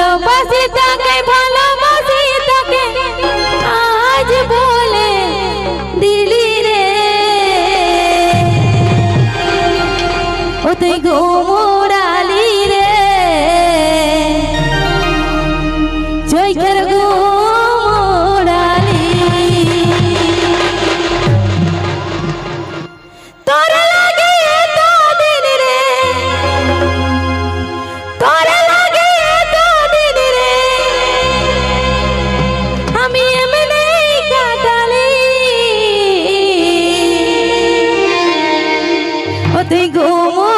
ভালোবাসি তাকে ভালোবাসি Rodrigo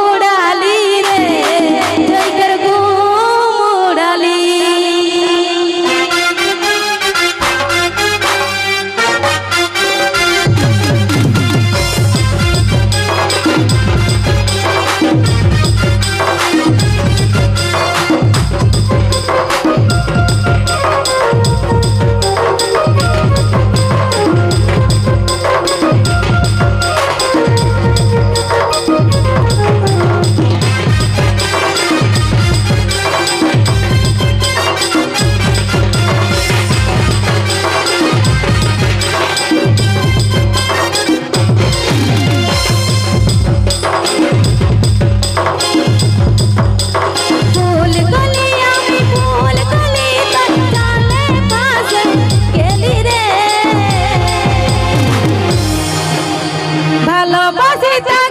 恭喜